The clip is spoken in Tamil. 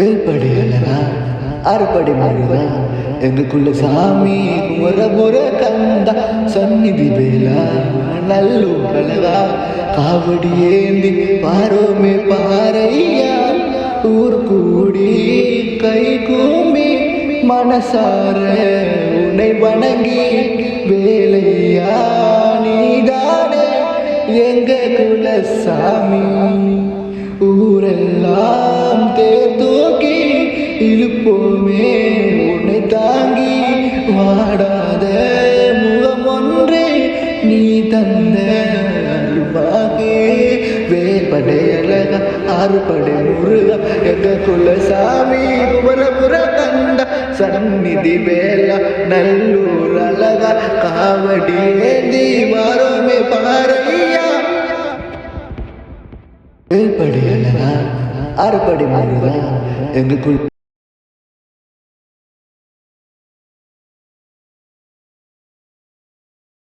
ஏழ்படி அழகா அறுபடி முருகா எங்களுக்குள்ள சாமி முற முற கந்தா? சந்நிதி வேலா? நல்லு அழகா காவடி ஏந்தி பாரோமே பாறையா? ஊர் கூடி கை கூமி மனசார உன்னை வணங்கி வேலையா? நீதானே எங்க குல சாமி ஊரெல்லாம் தேர் தூக்கி இழுப்போமே உன்னை தாங்கி வாடாத முகம் ஒன்றே நீ தந்த அருள்வாகே வேல்படை அழகா ஆறுபடை முருகா எங்க குலசாமி குமரபுர கண்ட சந்நிதி வேலா நல்லூர் அழகா காவடி ஏந்தி வாரோமே ஏழ்படி அழகா அறுபடி முருகா எங்களுக்குள்